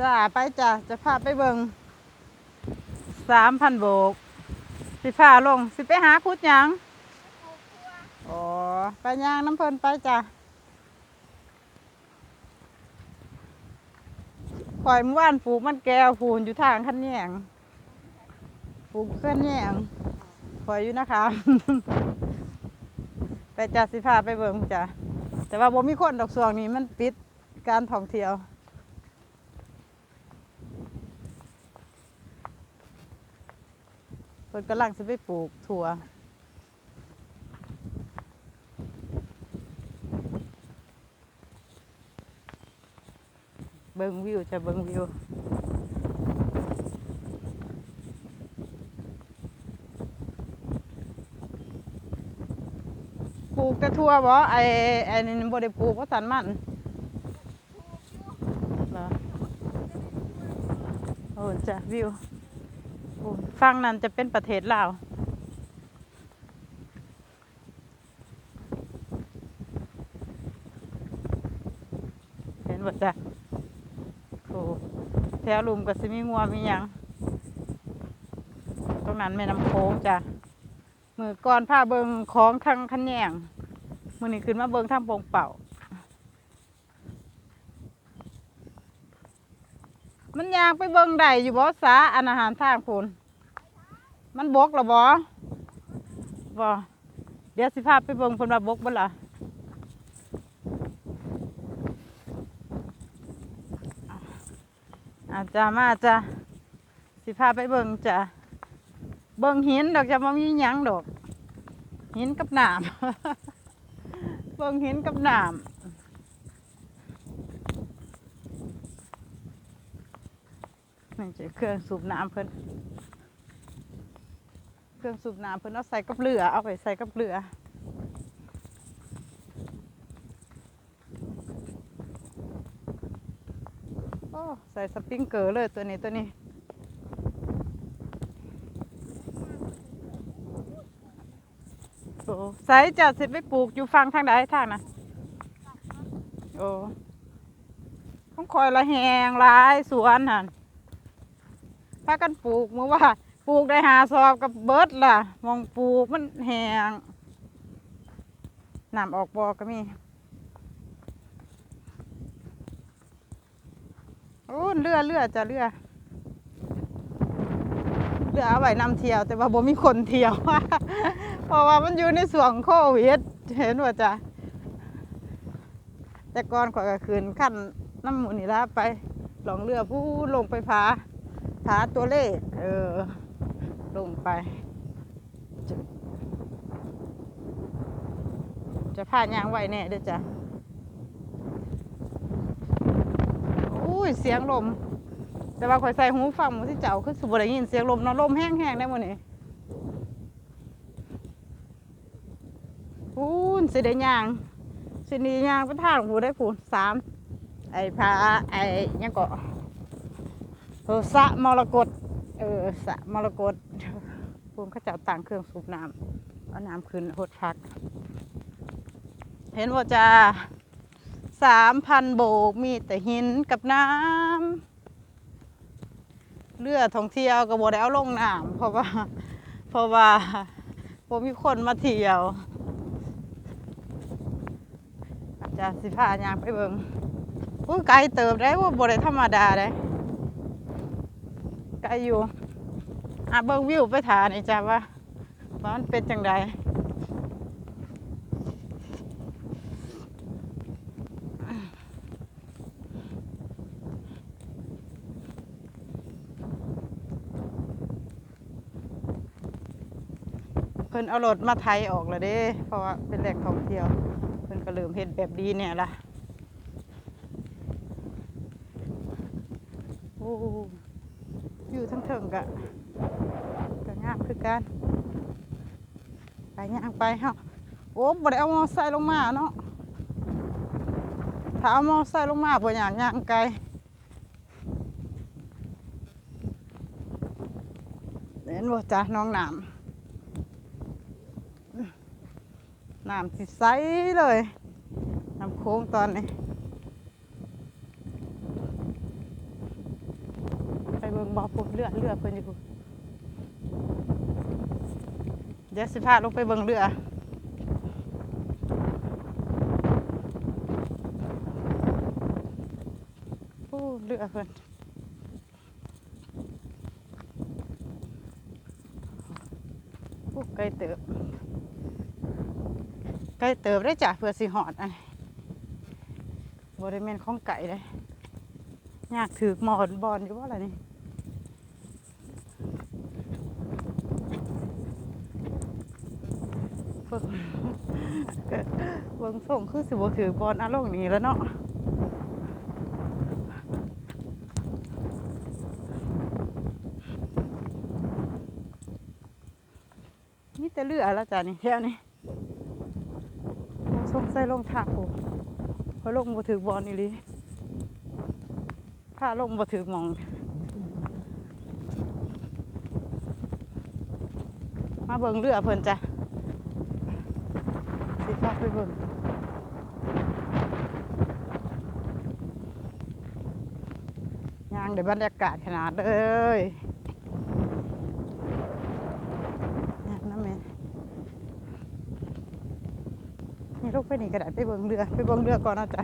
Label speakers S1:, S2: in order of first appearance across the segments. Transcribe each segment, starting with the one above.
S1: จ้าไปจ้ะจะพาไปเบิงสามพันโบก สิพาลง สิไปหาคุดหยังอ๋อไปย่างน้ำเพลินไปจ้ะข่อยมื่อวานปลูกมันแก้วผูนอยู่ทางขั้นแยงปลูกขั้นแยงข่อยอยู่นะคะไปจ้ะสิพาไปเบิงจ้ะแต่ว่าบ่มีคนดอกสวงนี้มันปิดการท่องเที่ยว พิ่นกำลังจะไปปลูกถั่วเบิ่งวิวจะเบิ่งวิวปลูกแต่ทั่วบ่ไอ้ไอ้นี่บ่ได้ปลูกเพราะสันมันเหรอโอ้จ้ะวิว ฝั่งนั้นจะเป็นประเทศลาวเห็นบ่จ้ะโอ้แถวลุมก็สิมีงัวมีหยังตรงนั้นแม่น้ำโค้งจ้ะมือก่อนพาเบิงของทางคันแยงมือนี้ขึ้นมาเบิงทางโปงเป่า มันยางไปเบิงได้อยู่บ่สาอันอาหารทางพูนมันบกหรอบ่บ่เดี๋ยวสิพาไปเบิงเพิ่นว่าบกบ่ล่ะอาจ้ามาจ้าสิพาไปเบิงจ้ะเบิงหินดอกจะมามีหยังดอกหินกับหนามเบิงหินกับหนา นี่จะเครื่องสูบน้ำเพิ่นเครื่องสูบน้ำเพิ่นเอาใส่กับเรือเอาไปใส่กับเรือโอ้ใส่สปริงเกอร์เลยตัวนี้ตัวนี้โอ้ใส่จะสิไปปลูกอยู่ฟังทางใดทางนะโอ้ต้องคอยละแหงลายสวนหัน พากันปลูกเมื่อว่าปลูกได้หาสอบกับเบิร์ดล่ะ มองปลูกมันแหงน้ำออกบอกก็มีโอ้เรือเรือจะเรือเรือเอาไว้นำเที่ยว แต่ว่าบ่มีคนเที่ยวเพราะว่ามันอยู่ในส่วงโควิดเห็นว่าจ้ะแต่ก่อนข่อยก็คืนขั้นน้ำหมูนี่ละไปหลองเรือผู้ลงไปพา หาตัวเลข เออ ลงไป จะจะพายางไว้แน่เด้อจ้ะอุ้ย เสียงลม แต่ว่าข่อยใส่หูฟังมันที่เจ้าคือสุบได้ยินเสียงลมเนาะลมแห้งๆได้หมดนี่พูนสิได้ยางสินียางไปทางหูได้พูนสามไอ้พาไอ้ยังเกาะ เออสะมรกตเออสะมรกตภูมิเขาเจ้าต่างเครื่องสูบน้ำเอาน้ำขึ้นหดพัก เห็นว่าจะสามพันโบกมีแต่หินกับน้ำเรือท่องเที่ยวก็บ่ได้เอาลงน้ำเพราะว่าเพราะว่าบ่มีคนมาเที่ยว อาจารย์สิพายางไปเบิงอุ้ยไกลเติบได้ว่าโบได้ธรรมดาได้ ไกลอยู่อะเบิ่งวิวไปถานี่จ้ะว่าว่ามันเป็นจังไดเพิ่นเอารถมาไทยออกแล้วเด้ เพราะว่าเป็นแหล่งท่องเที่ยว เพิ่นก็เริ่มเฮ็ดแบบดีเนี่ยล่ะ โอ้ อยู่ทั้งเถิงกะกะงามคือกันไปย่างไปเฮาโอ้บ่ได้เอามอไซค์ลงมาเนาะถ้าเอามอไซค์ลงมาบ่อยากย่างไกลเห็นบ่จ้ะน้องน้ำน้ำสิใสเลยน้ำโค้งตอนนี้ เบิ่งบ่พุ่นเรือเรือเพิ่นอยู่เดี๋ยวสิพาลงไปเบิ่งเรือโอ้เรือเพิ่นโอ้ไกลเติบไกลเติบได้จ้ะเพื่อสิหอดอันบ่ได้แม่นของไก่เลยยากถือหมอนบอลอยู่ว่าอะไรนี่ เบิ่งเบิ่งส่งคือสิบ่ถือบอลอารมณ์นี้แล้วเนาะนี่แต่เรือแล้วจ้ะนี่แถวนี้สงใสัยลงทางโอ้เพราะลงบ่ถือบอลอีหลีถ้าลงบ่ถือมองมาเบิ่งเรือเพิ่นจ้ะ สิพาไปเบิ่งย่างเดี๋ยวบรรยากาศขนาดเลยย่างน้ำแม่นี่ลูกไปนี่ก็ได้ไปเบิ่งเรือ ไปเบิ่งเรือก่อนนะจ๊ะ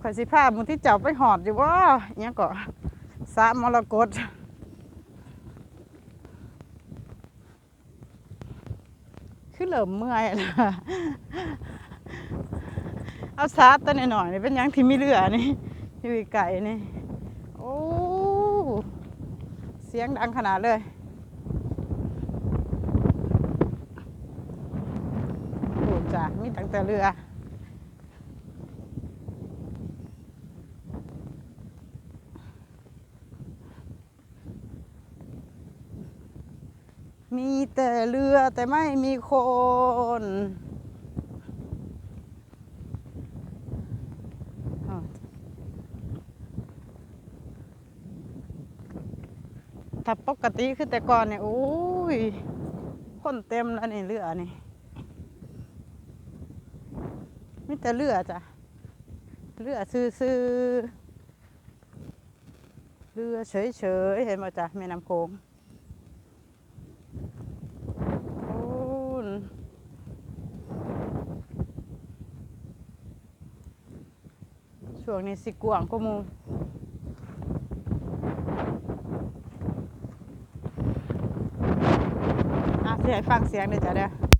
S1: ข่อยสิพาหมึงที่เจ้าไปหอดอยู่ว่าเนี้ยก็สามมรกต คือเหลิมเมื่อยนะเอาซาดตัวหน่อยๆนี่เป็นยังที่มีเรือนี่อยู่ไก่นี่ โอ้ เสียงดังขนาดเลยโอ้จ้ะมีตั้งแต่เรือ มีแต่เรือแต่ไม่มีคน ถ้าปกติคือแต่ก่อนเนี่ยโอ้ย คนเต็มแล้วนี่เรือนี่มีแต่เรือจ้ะ เรือซื่อๆเรือเฉยๆเห็นไหมจ้ะแม่น้ำโขง โอ้นช่ วงนี้สิกวางก็มูอะเสียงฟังเสียงเลยจ้ะเด้อ